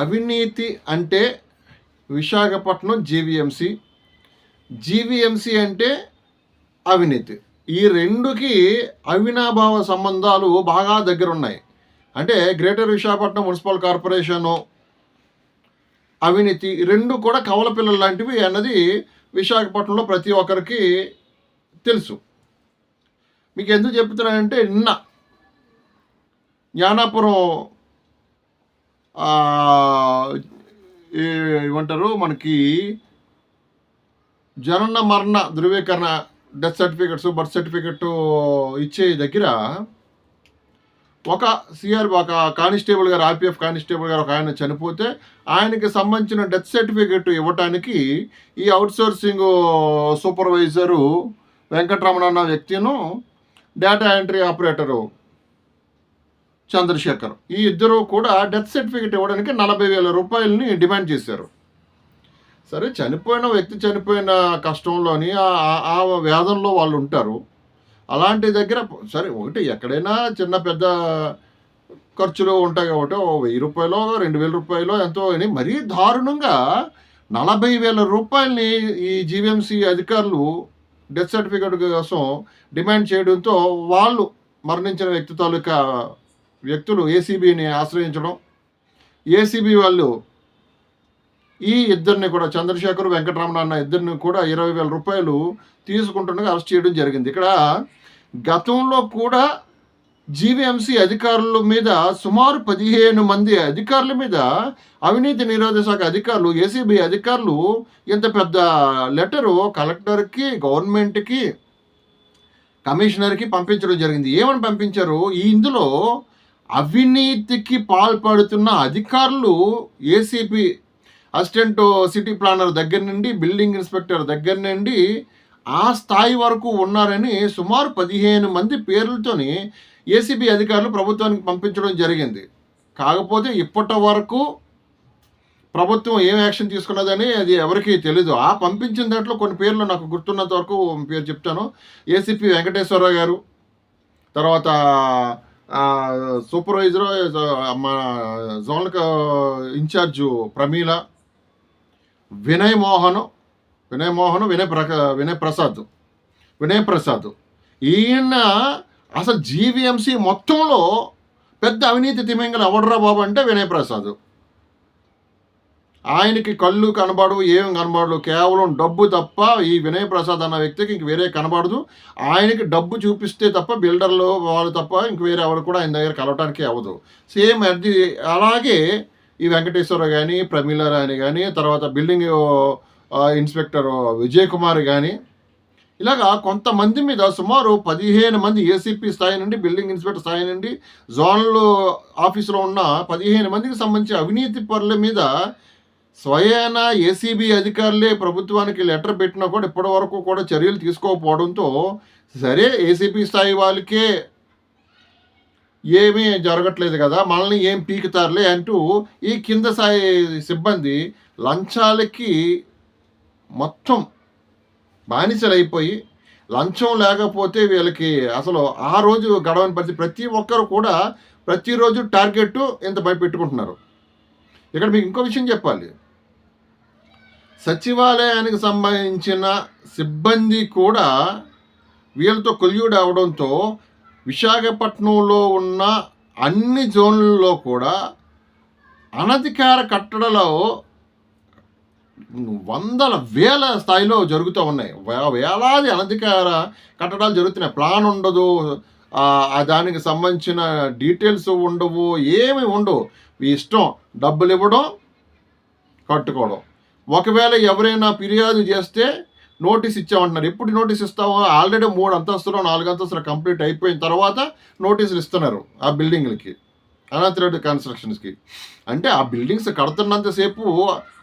అవినీతి అంటే Visakhapatnam GVMC GVMC అంటే అవినీతి. ఈ రెండుకి అవినాభావ సంబంధాలు బాగా దగ్గర ఉన్నాయి అంటే గ్రేటర్ విశాఖపట్నం మున్సిపల్ కార్పొరేషను అవినీతి రెండు కూడా కవల పిల్లలు లాంటివి అన్నది విశాఖపట్నంలో ప్రతి ఒక్కరికి తెలుసు. మీకు ఎందుకు చెప్తున్నానంటే నిన్న జ్ఞానాపురం ఏమంటారు? మనకి జనన మరణ ధృవీకరణ డెత్ సర్టిఫికెట్స్ బర్త్ సర్టిఫికెట్ ఇచ్చే దగ్గర ఒక సిఆర్ ఒక కానిస్టేబుల్ గారు ఆర్పిఎఫ్ కానిస్టేబుల్ గారు ఒక ఆయన చనిపోతే ఆయనకి సంబంధించిన డెత్ సర్టిఫికెట్ ఇవ్వటానికి ఈ అవుట్సోర్సింగ్ సూపర్వైజరు వెంకటరమణ అన్న వ్యక్తిను డేటా ఎంట్రీ ఆపరేటరు చంద్రశేఖర్. ఈ ఇద్దరు కూడా డెత్ సర్టిఫికేట్ ఇవ్వడానికి నలభై వేల రూపాయలని డిమాండ్ చేశారు. సరే చనిపోయిన వ్యక్తి చనిపోయిన కష్టంలోని ఆ- ఆ- ఆ వేదంలో వాళ్ళు ఉంటారు. అలాంటి దగ్గర సరే ఒకటి ఎక్కడైనా చిన్న పెద్ద ఖర్చులు ఉంటాయి కాబట్టి ఓ వెయ్యి రూపాయలు రెండు వేల రూపాయలు ఎంతో అని మరీ దారుణంగా నలభై వేల రూపాయలని ఈ జీవీఎంసీ అధికారులు డెత్ సర్టిఫికేట్ కోసం డిమాండ్ చేయడంతో వాళ్ళు మరణించిన వ్యక్తి తాలూకా వ్యక్తులు ఏసీబీని ఆశ్రయించడం ఏసీబీ వాళ్ళు ఈ ఇద్దరిని కూడా చంద్రశేఖర్ వెంకటరమణ అన్న ఇద్దరిని కూడా ఇరవై వేల రూపాయలు తీసుకుంటుండగా అరెస్ట్ చేయడం జరిగింది. ఇక్కడ గతంలో కూడా జీవీఎంసీ అధికారుల మీద సుమారు పదిహేను మంది అధికారుల మీద అవినీతి నిరోధక శాఖ అధికారులు ఏసీబీ అధికారులు ఇంత పెద్ద లెటరు కలెక్టర్కి గవర్నమెంట్కి కమిషనర్కి పంపించడం జరిగింది. ఏమని పంపించారు? ఈ ఇందులో అవినీతికి పాల్పడుతున్న అధికారులు ఏసీపీ అసిస్టెంట్ సిటీ ప్లానర్ దగ్గర నుండి బిల్డింగ్ ఇన్స్పెక్టర్ దగ్గర నుండి ఆ స్థాయి వరకు ఉన్నారని సుమారు పదిహేను మంది పేర్లతోని ఏసీబీ అధికారులు ప్రభుత్వానికి పంపించడం జరిగింది. కాకపోతే ఇప్పటి వరకు ప్రభుత్వం ఏం యాక్షన్ తీసుకున్నదని అది ఎవరికీ తెలీదు. ఆ పంపించిన దాంట్లో కొన్ని పేర్లు నాకు గుర్తున్నంత వరకు పేరు చెప్తాను. ఏసీపీ వెంకటేశ్వరరావు గారు తర్వాత సూపర్వైజర్ మన జోనల్ ఇన్ఛార్జు ప్రమీల వినయ్ మోహన్ వినయ్ మోహన్ వినయ్ ప్రక వినయ్ ప్రసాద్ వినయ్ ప్రసాద్. ఈయన అసలు జీవీఎంసీ మొత్తంలో పెద్ద అవినీతి తిమింగలు ఎవడరా బాబు అంటే వినయ్ ప్రసాద్. ఆయనకి కళ్ళు కనబడవు ఏం కనబడదు కేవలం డబ్బు తప్ప ఈ వినయ్ ప్రసాద్ అన్న వ్యక్తికి ఇంక వేరే కనబడదు. ఆయనకి డబ్బు చూపిస్తే తప్ప బిల్డర్లు వాళ్ళు తప్ప ఇంక వేరే ఎవరు కూడా ఆయన దగ్గర కలవటానికి అవ్వదు. సేమ్ అది అలాగే ఈ వెంకటేశ్వర కానీ ప్రమీల రాణి కానీ తర్వాత బిల్డింగ్ ఇన్స్పెక్టర్ విజయ్ కుమార్ కానీ ఇలాగా కొంతమంది మీద సుమారు పదిహేను మంది ఏసీపీ స్థాయి నుండి బిల్డింగ్ ఇన్స్పెక్టర్ స్థాయి నుండి జోన్లో ఆఫీసులో ఉన్న పదిహేను మందికి సంబంధించి అవినీతి పరుల మీద స్వయాన ఏసీబీ అధికారులే ప్రభుత్వానికి లెటర్ పెట్టినా కూడా ఇప్పటి వరకు కూడా చర్యలు తీసుకోకపోవడంతో సరే ఏసీపీ స్థాయి వాళ్ళకే ఏమీ జరగట్లేదు కదా మనల్ని ఏం పీకుతారులే అంటూ ఈ కింద స్థాయి సిబ్బంది లంచాలకి మొత్తం బానిసలైపోయి లంచం లేకపోతే వీళ్ళకి అసలు ఆ రోజు గడవని పరిస్థితి. ప్రతి ఒక్కరు కూడా ప్రతిరోజు టార్గెట్ ఇంత భయపెట్టుకుంటున్నారు. ఇక్కడ మీకు ఇంకో విషయం చెప్పాలి. సచివాలయానికి సంబంధించిన సిబ్బంది కూడా వీళ్ళతో కొలియుడు అవడంతో విశాఖపట్నంలో ఉన్న అన్ని జోన్లలో కూడా అనధికార కట్టడలో వందల వేల స్థాయిలో జరుగుతూ ఉన్నాయి. వేలాది అనధికార కట్టడాలు జరుగుతున్నాయి. ప్లాన్ ఉండదు. దానికి సంబంధించిన డీటెయిల్స్ ఉండవు. ఏమి ఉండవు. ఇష్టం డబ్బులు ఇవ్వడం కట్టుకోవడం. ఒకవేళ ఎవరైనా ఫిర్యాదు చేస్తే నోటీస్ ఇచ్చామంటున్నారు. ఎప్పుడు నోటీస్ ఇస్తామో? ఆల్రెడీ మూడు అంతస్తులు నాలుగు అంతస్తులు కంప్లీట్ అయిపోయిన తర్వాత నోటీసులు ఇస్తున్నారు ఆ బిల్డింగ్లకి అనంతరెడ్డి కన్స్ట్రక్షన్స్కి. అంటే ఆ బిల్డింగ్స్ కడుతున్నంతసేపు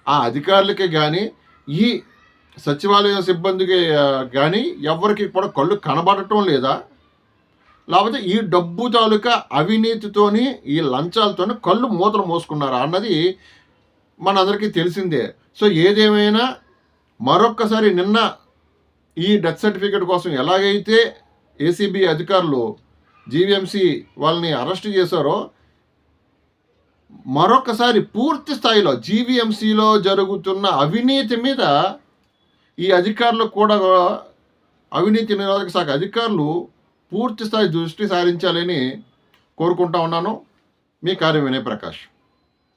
ఆ అధికారులకి కానీ ఈ సచివాలయం సిబ్బందికి కానీ ఎవరికి కూడా కళ్ళు కనబడటం లేదా? లేకపోతే ఈ డబ్బు తాలూకా అవినీతితోని ఈ లంచాలతోని కళ్ళు మూతలు మోసుకున్నారా? అన్నది మనందరికీ తెలిసిందే. సో ఏదేమైనా మరొక్కసారి నిన్న ఈ డెత్ సర్టిఫికేట్ కోసం ఎలాగైతే ఏసీబీ అధికారులు జీవీఎంసీ వాళ్ళని అరెస్ట్ చేశారో మరొకసారి పూర్తి స్థాయిలో జీవీఎంసీలో జరుగుతున్న అవినీతి మీద ఈ అధికారులు కూడా అవినీతి నిరోధక శాఖ అధికారులు పూర్తి స్థాయి దృష్టి సారించాలని కోరుకుంటా ఉన్నాను. మీ కార్యం వినయ్ ప్రకాష్.